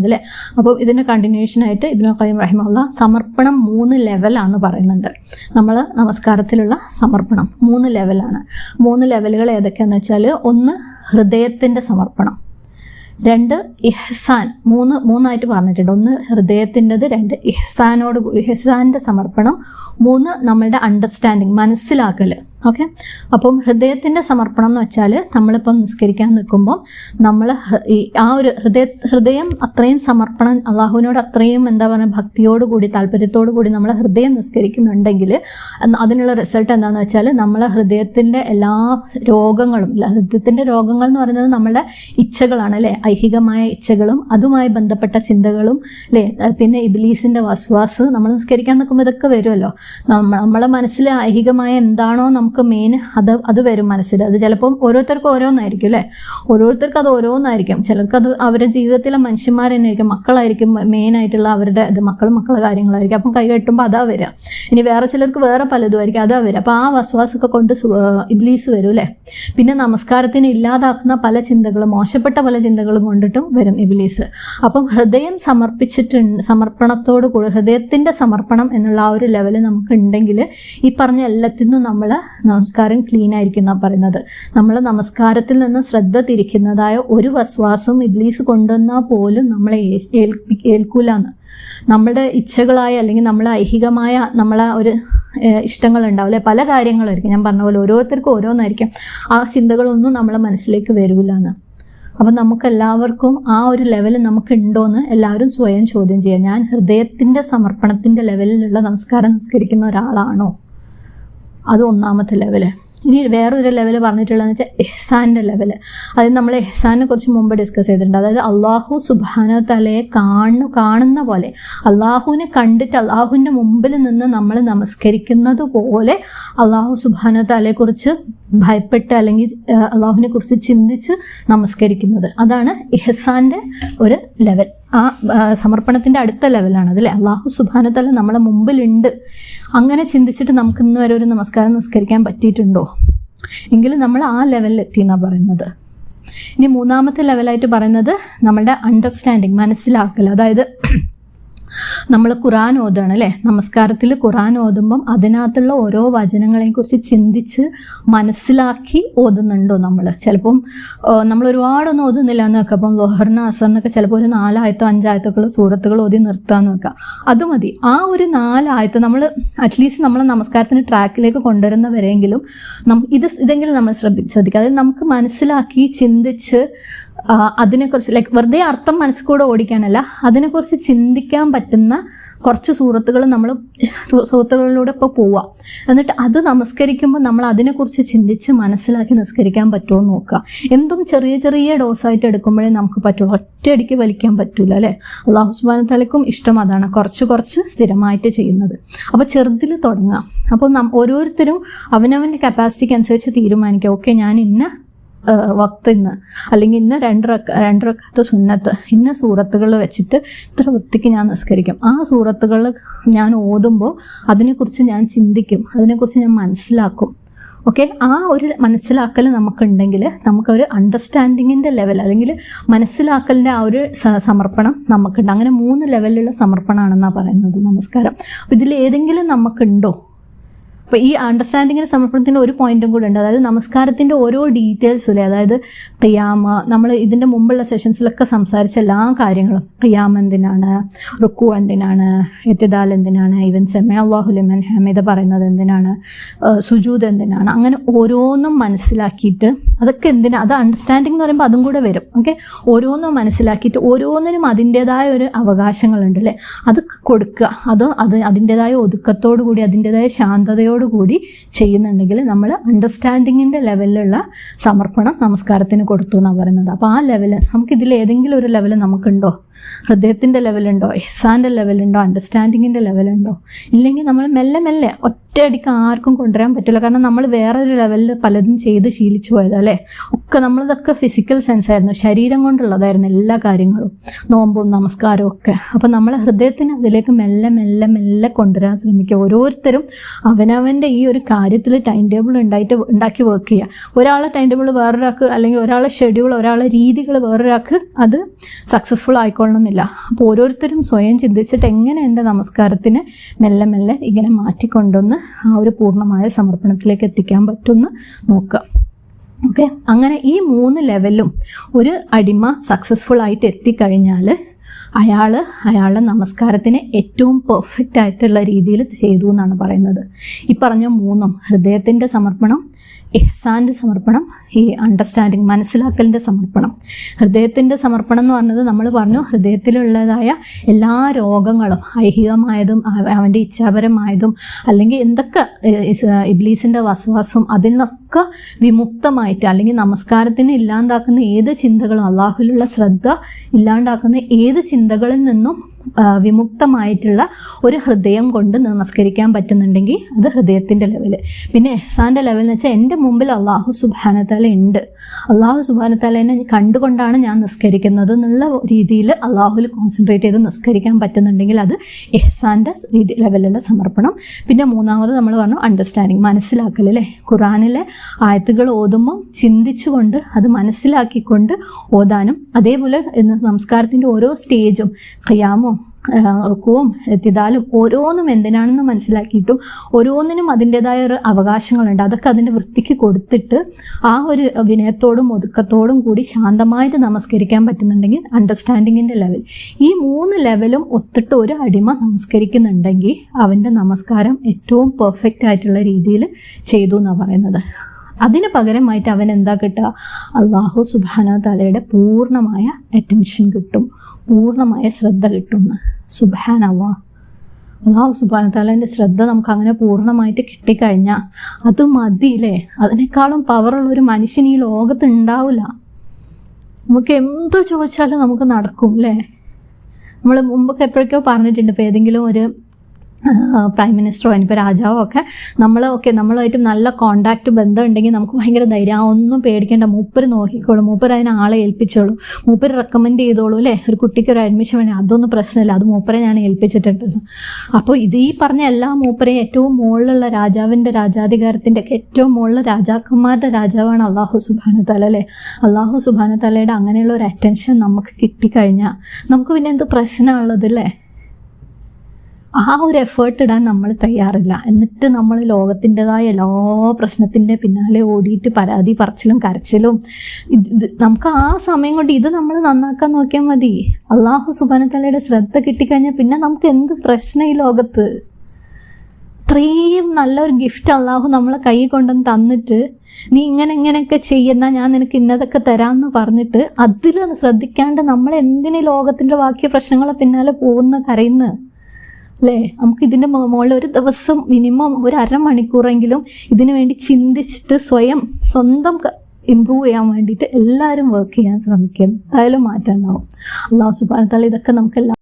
പറയുന്നത് അല്ലേ അപ്പോൾ ഇതിന്റെ കണ്ടിന്യൂഷനായിട്ട് ഇബ്നു ഖയ്യിം റഹിമുള്ള സമർപ്പണം മൂന്ന് ലെവലാണെന്ന് പറയുന്നുണ്ട്. നമ്മൾ നമസ്കാരത്തിലുള്ള സമർപ്പണം മൂന്ന് ലെവലാണ് മൂന്ന് ലെവലുകൾ ഏതൊക്കെയാണെന്ന് വെച്ചാൽ ഒന്ന് ഹൃദയത്തിന്റെ സമർപ്പണം രണ്ട് ഇഹ്സാൻ മൂന്ന് മൂന്നായിട്ട് പറഞ്ഞിട്ടുണ്ട്. ഒന്ന് ഹൃദയത്തിന്റെത് രണ്ട് ഇഹ്സാനോട് ഇഹ്സാന്റെ സമർപ്പണം മൂന്ന് നമ്മളുടെ അണ്ടർസ്റ്റാൻഡിങ് മനസ്സിലാക്കൽ ഓക്കെ? അപ്പം ഹൃദയത്തിന്റെ സമർപ്പണം എന്ന് വെച്ചാൽ നമ്മളിപ്പം നിസ്കരിക്കാൻ നിൽക്കുമ്പം നമ്മൾ ഈ ആ ഒരു ഹൃദയ ഹൃദയം അത്രയും സമർപ്പണം അള്ളാഹുവിനോട് അത്രയും എന്താ പറയുക ഭക്തിയോട് കൂടി താല്പര്യത്തോടു കൂടി നമ്മൾ ഹൃദയം നിസ്കരിക്കുന്നുണ്ടെങ്കിൽ അതിനുള്ള റിസൾട്ട് എന്താണെന്ന് വെച്ചാൽ നമ്മളെ ഹൃദയത്തിന്റെ എല്ലാ രോഗങ്ങളും ഹൃദയത്തിന്റെ രോഗങ്ങൾ എന്ന് പറയുന്നത് നമ്മുടെ ഇച്ഛകളാണ് അല്ലേ? ഐഹികമായ ഇച്ഛകളും അതുമായി ബന്ധപ്പെട്ട ചിന്തകളും അല്ലേ? പിന്നെ ഇബിലീസിന്റെ വസ്വാസ് നമ്മൾ നിസ്കരിക്കാൻ നിൽക്കുമ്പോൾ ഇതൊക്കെ വരുമല്ലോ. നമ്മ നമ്മളെ മനസ്സിൽ ഐഹികമായ എന്താണോ നമുക്ക് മെയിൻ അത് അത് വരും മനസ്സിൽ. അത് ചിലപ്പം ഓരോരുത്തർക്കും ഓരോന്നായിരിക്കും അല്ലേ? ഓരോരുത്തർക്ക് അത് ഓരോന്നായിരിക്കും. ചിലർക്ക് അത് അവരുടെ ജീവിതത്തിലെ മനുഷ്യന്മാർ തന്നെ ആയിരിക്കും മക്കളായിരിക്കും മെയിൻ ആയിട്ടുള്ള അവരുടെ ഇത് മക്കളും മക്കളുടെ കാര്യങ്ങളായിരിക്കും. അപ്പം കൈ കെട്ടുമ്പോൾ അതാ വരിക ഇനി വേറെ ചിലർക്ക് വേറെ പലതും ആയിരിക്കും അതാ വരിക അപ്പോൾ ആ വസ്വാസൊക്കെ കൊണ്ട് ഇബ്ലീസ് വരും അല്ലേ? പിന്നെ നമസ്കാരത്തിന് ഇല്ലാതാക്കുന്ന പല ചിന്തകളും മോശപ്പെട്ട പല ചിന്തകളും കൊണ്ടിട്ടും വരും ഇബ്ലീസ്. അപ്പം ഹൃദയം സമർപ്പിച്ചിട്ടുണ്ട് സമർപ്പണത്തോട് കൂടി ഹൃദയത്തിന്റെ സമർപ്പണം എന്നുള്ള ആ ഒരു ലെവൽ നമുക്ക് ഉണ്ടെങ്കിൽ ഈ പറഞ്ഞ എല്ലാത്തിനും നമ്മൾ നമസ്കാരം ക്ലീൻ ആയിരിക്കും പറയുന്നത്. നമ്മൾ നമസ്കാരത്തിൽ നിന്ന് ശ്രദ്ധ തിരിക്കുന്നതായ ഒരു വസ്വാസവും ഇബ്ലീസ് കൊണ്ടുവന്നാൽ പോലും നമ്മളെ ഏൽക്കൂലാന്ന്. നമ്മുടെ ഇച്ഛകളായ അല്ലെങ്കിൽ നമ്മളെ ഐഹികമായ നമ്മളെ ഒരു ഇഷ്ടങ്ങൾ ഉണ്ടാവും അല്ലെ? പല കാര്യങ്ങളായിരിക്കും. ഞാൻ പറഞ്ഞ പോലെ ഓരോരുത്തർക്കും ഓരോന്നായിരിക്കും. ആ ചിന്തകളൊന്നും നമ്മളെ മനസ്സിലേക്ക് വരില്ല എന്ന് അപ്പം നമുക്ക് എല്ലാവർക്കും ആ ഒരു ലെവൽ നമുക്ക് ഉണ്ടോയെന്ന് എല്ലാവരും സ്വയം ചോദ്യം ചെയ്യാം. ഞാൻ ഹൃദയത്തിന്റെ സമർപ്പണത്തിന്റെ ലെവലിലുള്ള നമസ്കാരം നമസ്കരിക്കുന്ന ഒരാളാണോ? അത് ഒന്നാമത്തെ ലെവൽ ഇനി വേറൊരു ലെവൽ പറഞ്ഞിട്ടുള്ളതെന്ന് വെച്ചാൽ എഹ്സാന്റെ ലെവൽ അതായത് നമ്മൾ എഹ്സാനെ കുറിച്ച് മുമ്പ് ഡിസ്കസ് ചെയ്തിട്ടുണ്ട്. അതായത് അള്ളാഹു സുബാനോ തലയെ കാണു കാണുന്ന പോലെ അള്ളാഹുവിനെ കണ്ടിട്ട് അള്ളാഹുവിന്റെ മുമ്പിൽ നിന്ന് നമ്മൾ നമസ്കരിക്കുന്നത് പോലെ അള്ളാഹു സുബാനോ തലയെക്കുറിച്ച് ഭയപ്പെട്ട് അല്ലെങ്കിൽ അള്ളാഹുവിനെ കുറിച്ച് ചിന്തിച്ച് നമസ്കരിക്കുന്നത്. അതാണ് എഹ്സാന്റെ ഒരു ലെവൽ ആ സമർപ്പണത്തിന്റെ അടുത്ത ലെവലാണ് അതല്ലേ? അള്ളാഹു സുബാനോ തല നമ്മളെ മുമ്പിലുണ്ട്. അങ്ങനെ ചിന്തിച്ചിട്ട് നമുക്ക് ഇന്ന് വരെ ഒരു നമസ്കാരം നിസ്കരിക്കാൻ പറ്റിയിട്ടുണ്ടോ? എങ്കിൽ നമ്മൾ ആ ലെവലിൽ എത്തി എന്നാണ് പറയുന്നത്. ഇനി മൂന്നാമത്തെ ലെവലായിട്ട് പറയുന്നത് നമ്മളുടെ അണ്ടർസ്റ്റാൻഡിങ് മനസ്സിലാക്കൽ. അതായത് നമ്മൾ ഖുറാൻ ഓതാണ് അല്ലേ? നമസ്കാരത്തിൽ ഖുറാൻ ഓതുമ്പം അതിനകത്തുള്ള ഓരോ വചനങ്ങളെയും കുറിച്ച് ചിന്തിച്ച് മനസ്സിലാക്കി ഓതുന്നുണ്ടോ നമ്മൾ ചിലപ്പം നമ്മൾ ഒരുപാടൊന്നും ഓതുന്നില്ല എന്ന് വെക്കാം. അപ്പം ലോഹറിന് അസറിനൊക്കെ ചിലപ്പോൾ ഒരു നാലായത്തോ അഞ്ചായത്തൊക്കെ സൂറത്തുകൾ ഓതി നിർത്താന്ന് വെക്കാം. അത് മതി. ആ ഒരു നാലായത്ത് നമ്മൾ അറ്റ്ലീസ്റ്റ് നമ്മൾ നമസ്കാരത്തിന് ട്രാക്കിലേക്ക് കൊണ്ടുവരുന്നവരെങ്കിലും ഇത് ഇതെങ്കിലും നമ്മൾ ശ്രദ്ധി ശ്രദ്ധിക്കുക. അതായത് നമുക്ക് മനസ്സിലാക്കി ചിന്തിച്ച് അതിനെക്കുറിച്ച് ലൈക്ക് വെറുതെ അർത്ഥം മനസ്സിൽ ഓടിക്കാനല്ല അതിനെക്കുറിച്ച് ചിന്തിക്കാൻ പറ്റുന്ന കുറച്ച് സുഹൃത്തുക്കൾ നമ്മൾ സുഹൃത്തുക്കളിലൂടെ ഇപ്പോൾ പോവാം. എന്നിട്ട് അത് നമസ്കരിക്കുമ്പോൾ നമ്മൾ അതിനെക്കുറിച്ച് ചിന്തിച്ച് മനസ്സിലാക്കി നിസ്കരിക്കാൻ പറ്റുമോ നോക്കുക എന്തും ചെറിയ ചെറിയ ഡോസായിട്ട് എടുക്കുമ്പോഴേ നമുക്ക് പറ്റുള്ളൂ. ഒറ്റയടിക്ക് വലിക്കാൻ പറ്റില്ല അല്ലേ? അള്ളാഹു സുബാന തലക്കും ഇഷ്ടം അതാണ്. കുറച്ച് കുറച്ച് സ്ഥിരമായിട്ട് ചെയ്യുന്നത്. അപ്പോൾ ചെറുതിൽ തുടങ്ങാം. അപ്പോൾ ഓരോരുത്തരും അവനവന്റെ കപ്പാസിറ്റിക്ക് അനുസരിച്ച് തീരുമാനിക്കുക ഓക്കെ ഞാൻ ഇന്ന വക്ത് ഇന്ന് അല്ലെങ്കിൽ ഇന്ന് രണ്ട് റക്ക രണ്ട് റക്കത്ത് സുന്നത്ത് ഇന്ന സൂറത്തുകൾ വെച്ചിട്ട് ഇത്ര വൃത്തിക്ക് ഞാൻ നിസ്കരിക്കും. ആ സൂറത്തുകൾ ഞാൻ ഓതുമ്പോൾ അതിനെക്കുറിച്ച് ഞാൻ ചിന്തിക്കും. അതിനെക്കുറിച്ച് ഞാൻ മനസ്സിലാക്കും. ഓക്കെ? ആ ഒരു മനസ്സിലാക്കൽ നമുക്കുണ്ടെങ്കിൽ നമുക്കൊരു അണ്ടർസ്റ്റാൻഡിങ്ങിന്റെ ലെവൽ അല്ലെങ്കിൽ മനസ്സിലാക്കലിന്റെ ആ ഒരു സമർപ്പണം നമുക്കുണ്ട്. അങ്ങനെ മൂന്ന് ലെവലിലുള്ള സമർപ്പണമാണെന്നാണ് പറയുന്നത്. നമസ്കാരം. ഇതിൽ ഏതെങ്കിലും നമുക്കുണ്ടോ? അപ്പോൾ ഈ അണ്ടർസ്റ്റാൻഡിങ്ങിന് സമർപ്പണത്തിന്റെ ഒരു പോയിന്റും കൂടെ ഉണ്ട്. അതായത് നമസ്കാരത്തിന്റെ ഓരോ ഡീറ്റെയിൽസും ഇല്ലേ? അതായത് പ്രിയാമ നമ്മൾ ഇതിന്റെ മുമ്പുള്ള സെഷൻസിലൊക്കെ സംസാരിച്ച എല്ലാ കാര്യങ്ങളും. പ്രിയാമ എന്തിനാണ്? റുക്കു എന്തിനാണ്? എത്തിദാൽ എന്തിനാണ്? ഇവൻ സെമ അള്ളാഹുലിമൻ ഹമീദ പറയുന്നത് എന്തിനാണ്? സുജൂദ് എന്തിനാണ്? അങ്ങനെ ഓരോന്നും മനസ്സിലാക്കിയിട്ട് അതൊക്കെ എന്തിനാ? അത് അണ്ടർസ്റ്റാൻഡിങ് എന്ന് പറയുമ്പോൾ അതും കൂടെ വരും. ഓക്കെ ഓരോന്നും മനസ്സിലാക്കിയിട്ട് ഓരോന്നിനും അതിന്റെതായ ഒരു അവകാശങ്ങളുണ്ട് അല്ലേ? അത് കൊടുക്കുക. അത് അത് അതിന്റെതായ ഒതുക്കത്തോടു കൂടി അതിന്റെതായ ശാന്തതയോടു കൂടി ചെയ്യുന്നുണ്ടെങ്കിൽ നമ്മൾ അണ്ടർസ്റ്റാൻഡിങ്ങിന്റെ ലെവലിലുള്ള സമർപ്പണം നമസ്കാരത്തിന് കൊടുത്തു എന്നാണ് പറയുന്നത്. അപ്പോൾ ആ ലെവൽ നമുക്ക് ഇതിൽ ഏതെങ്കിലും ഒരു ലെവൽ നമുക്കുണ്ടോ? ഹൃദയത്തിന്റെ ലെവലുണ്ടോ എഹ്സാന്റെ ലെവലുണ്ടോ അണ്ടർസ്റ്റാൻഡിങ്ങിന്റെ ലെവലുണ്ടോ ഇല്ലെങ്കിൽ നമ്മൾ മെല്ലെ മെല്ലെ ഒറ്റയടിക്ക് ആർക്കും കൊണ്ടുവരാൻ പറ്റില്ല. കാരണം നമ്മൾ വേറൊരു ലെവലിൽ പലതും ചെയ്ത് ശീലിച്ചു പോയത് അല്ലേ? ഒക്കെ നമ്മളിതൊക്കെ ഫിസിക്കൽ സെൻസ് ആയിരുന്നു. ശരീരം കൊണ്ടുള്ളതായിരുന്നു എല്ലാ കാര്യങ്ങളും. നോമ്പും നമസ്കാരവും ഒക്കെ. അപ്പം നമ്മളെ ഹൃദയത്തിന് അതിലേക്ക് മെല്ലെ മെല്ലെ മെല്ലെ കൊണ്ടുവരാൻ ശ്രമിക്കുക. ഓരോരുത്തരും അവനവന്റെ ഈ ഒരു കാര്യത്തിൽ ടൈം ടേബിൾ ഉണ്ടായിട്ട് ഉണ്ടാക്കി വർക്ക് ചെയ്യുക. ഒരാളെ ടൈം ടേബിൾ വേറൊരാൾക്ക് അല്ലെങ്കിൽ ഒരാളെ ഷെഡ്യൂൾ ഒരാളെ രീതികൾ വേറൊരാൾക്ക് അത് സക്സസ്ഫുൾ ആയിക്കൊള്ളണമെന്നില്ല. അപ്പോൾ ഓരോരുത്തരും സ്വയം ചിന്തിച്ചിട്ട് എങ്ങനെ എന്റെ നമസ്കാരത്തിന് മെല്ലെ മെല്ലെ ഇങ്ങനെ മാറ്റിക്കൊണ്ടുവന്ന് ആ ഒരു പൂർണമായ സമർപ്പണത്തിലേക്ക് എത്തിക്കാൻ പറ്റുമെന്ന് നോക്കുക. ഓക്കെ അങ്ങനെ ഈ മൂന്ന് ലെവലും ഒരു അടിമ സക്സസ്ഫുൾ ആയിട്ട് എത്തിക്കഴിഞ്ഞാൽ അയാൾ അയാളുടെ നമസ്കാരത്തിന് ഏറ്റവും പെർഫെക്റ്റ് ആയിട്ടുള്ള രീതിയിൽ ചെയ്തു എന്നാണ് പറയുന്നത്. ഈ പറഞ്ഞ മൂന്നും ഹൃദയത്തിന്റെ സമർപ്പണം ഇഹ്സാന്റെ സമർപ്പണം ഈ അണ്ടർസ്റ്റാൻഡിങ് മനസ്സിലാക്കലിന്റെ സമർപ്പണം. ഹൃദയത്തിന്റെ സമർപ്പണം എന്ന് പറഞ്ഞത് നമ്മൾ പറഞ്ഞു ഹൃദയത്തിലുള്ളതായ എല്ലാ രോഗങ്ങളും ഐഹികമായതും അവ- അവന്റെ ഇച്ഛാപരമായതും അല്ലെങ്കിൽ എന്തൊക്കെ ഇബ്ലീസിന്റെ വസവാസവും അതിൽ നിന്നൊക്കെ വിമുക്തമായിട്ട് അല്ലെങ്കിൽ നമസ്കാരത്തിന് ഇല്ലാണ്ടാക്കുന്ന ഏത് ചിന്തകളും അള്ളാഹുലുള്ള ശ്രദ്ധ ഇല്ലാണ്ടാക്കുന്ന ഏത് ചിന്തകളിൽ നിന്നും വിമുക്തമായിട്ടുള്ള ഒരു ഹൃദയം കൊണ്ട് നമസ്കരിക്കാൻ പറ്റുന്നുണ്ടെങ്കിൽ അത് ഹൃദയത്തിന്റെ ലെവൽ പിന്നെ എഹ്സാന്റെ ലെവൽ എന്ന് വെച്ചാൽ എന്റെ മുമ്പിൽ അള്ളാഹു സുബാനത്താല ഉണ്ട്. അള്ളാഹു സുബാനത്താലേനെ കണ്ടുകൊണ്ടാണ് ഞാൻ നിസ്കരിക്കുന്നത് എന്നുള്ള രീതിയിൽ അള്ളാഹുവിൽ കോൺസെൻട്രേറ്റ് ചെയ്ത് നിസ്കരിക്കാൻ പറ്റുന്നുണ്ടെങ്കിൽ അത് എഹ്സാന്റെ രീതി ലെവലിലുള്ള സമർപ്പണം. പിന്നെ മൂന്നാമത് നമ്മൾ പറഞ്ഞു അണ്ടർസ്റ്റാൻഡിങ് മനസ്സിലാക്കൽ അല്ലേ? ഖുറാനിലെ ആയത്തുകൾ ഓതുമ്പോൾ ചിന്തിച്ചുകൊണ്ട് അത് മനസ്സിലാക്കിക്കൊണ്ട് ഓതാനും അതേപോലെ സംസ്കാരത്തിന്റെ ഓരോ സ്റ്റേജും ഖിയാമും എത്തിതാലും ഓരോന്നും എന്തിനാണെന്ന് മനസ്സിലാക്കിയിട്ടും ഓരോന്നിനും അതിന്റെതായ ഒരു അവകാശങ്ങളുണ്ട്. അതൊക്കെ അതിന്റെ വൃത്തിക്ക് കൊടുത്തിട്ട് ആ ഒരു വിനയത്തോടും ഒതുക്കത്തോടും കൂടി ശാന്തമായിട്ട് നമസ്കരിക്കാൻ പറ്റുന്നുണ്ടെങ്കിൽ അണ്ടർസ്റ്റാൻഡിങ്ങിന്റെ ലെവൽ ഈ മൂന്ന് ലെവലും ഒത്തിട്ട് ഒരു അടിമ നമസ്കരിക്കുന്നുണ്ടെങ്കിൽ അവന്റെ നമസ്കാരം ഏറ്റവും പെർഫെക്റ്റ് ആയിട്ടുള്ള രീതിയിൽ ചെയ്തു എന്നാണ് പറയുന്നത്. അതിന് പകരമായിട്ട് അവൻ എന്താ കിട്ടുക? അള്ളാഹു സുബാന തലയുടെ പൂർണമായ അറ്റൻഷൻ കിട്ടും. പൂർണമായ ശ്രദ്ധ കിട്ടും. അള്ളാഹ് അള്ളാഹു സുബാന താലന്റെ ശ്രദ്ധ നമുക്ക് അങ്ങനെ പൂർണമായിട്ട് കിട്ടിക്കഴിഞ്ഞാൽ അത് മതിയില്ലേ അതിനേക്കാളും പവറുള്ള ഒരു മനുഷ്യൻ ഈ ലോകത്ത് ഉണ്ടാവില്ല നമുക്ക് എന്ത് ചോദിച്ചാലും നമുക്ക് നടക്കും അല്ലേ നമ്മൾ മുമ്പൊക്കെ എപ്പോഴൊക്കെയോ പറഞ്ഞിട്ടുണ്ട് ഇപ്പോൾ ഏതെങ്കിലും ഒരു പ്രൈം മിനിസ്റ്ററോ ഇനിയിപ്പോൾ രാജാവോ ഒക്കെ നമ്മൾ ഓക്കെ നമ്മളുമായിട്ട് നല്ല കോണ്ടാക്ട് ബന്ധം ഉണ്ടെങ്കിൽ നമുക്ക് ഭയങ്കര ധൈര്യം. ഒന്നും പേടിക്കേണ്ട. മൂപ്പർ നോക്കിക്കോളും. മൂപ്പർ അതിന് ആളെ ഏൽപ്പിച്ചോളൂ. മൂപ്പർ റെക്കമെൻഡ് ചെയ്തോളൂ അല്ലേ? ഒരു കുട്ടിക്ക് ഒരു അഡ്മിഷൻ വേണേൽ അതൊന്നും പ്രശ്നമില്ല. അത് മൂപ്പരെ ഞാൻ ഏൽപ്പിച്ചിട്ടുണ്ടെന്ന് അപ്പോൾ ഇത് ഈ പറഞ്ഞ എല്ലാ മൂപ്പരെയും ഏറ്റവും മുകളിലുള്ള രാജാവിന്റെ രാജാധികാരത്തിന്റെ ഒക്കെ ഏറ്റവും മുകളിൽ രാജാക്കന്മാരുടെ രാജാവാണ് അള്ളാഹു സുബാന തല അല്ലേ? അള്ളാഹു സുബാന തലയുടെ അങ്ങനെയുള്ള ഒരു അറ്റൻഷൻ നമുക്ക് കിട്ടിക്കഴിഞ്ഞാൽ നമുക്ക് പിന്നെ എന്ത് പ്രശ്നമുള്ളത് അല്ലേ? ആ ഒരു എഫേർട്ട് ഇടാൻ നമ്മൾ തയ്യാറില്ല. എന്നിട്ട് നമ്മൾ ലോകത്തിന്റെതായ എല്ലാ പ്രശ്നത്തിന്റെ പിന്നാലെ ഓടിയിട്ട് പരാതി പറച്ചിലും കരച്ചിലും ഇത് നമുക്ക് ആ സമയം കൊണ്ട് ഇത് നമ്മൾ നന്നാക്കാൻ നോക്കിയാൽ മതി. അള്ളാഹു സുബാനത്തലയുടെ ശ്രദ്ധ കിട്ടിക്കഴിഞ്ഞാൽ പിന്നെ നമുക്ക് എന്ത് പ്രശ്നം ഈ ലോകത്ത്? ഇത്രയും നല്ലൊരു ഗിഫ്റ്റ് അള്ളാഹു നമ്മളെ കൈ കൊണ്ടുവന്ന് തന്നിട്ട് നീ ഇങ്ങനെ ഇങ്ങനെയൊക്കെ ചെയ്യുന്ന ഞാൻ നിനക്ക് ഇന്നതൊക്കെ തരാമെന്ന് പറഞ്ഞിട്ട് അതിൽ ശ്രദ്ധിക്കാണ്ട് നമ്മൾ എന്തിനു ലോകത്തിന്റെ ബാക്കി പ്രശ്നങ്ങളെ പിന്നാലെ പോകുന്ന കരയുന്ന അല്ലേ നമുക്ക് ഇതിന്റെ മുകളിൽ ഒരു ദിവസം മിനിമം ഒരു അരമണിക്കൂറെങ്കിലും ഇതിനു വേണ്ടി ചിന്തിച്ചിട്ട് സ്വയം സ്വന്തം ഇമ്പ്രൂവ് ചെയ്യാൻ വേണ്ടിയിട്ട് എല്ലാവരും വർക്ക് ചെയ്യാൻ ശ്രമിക്കും. എന്തായാലും മാറ്റം ഉണ്ടാവും. അള്ളാഹു സുബാന ഇതൊക്കെ നമുക്കെല്ലാം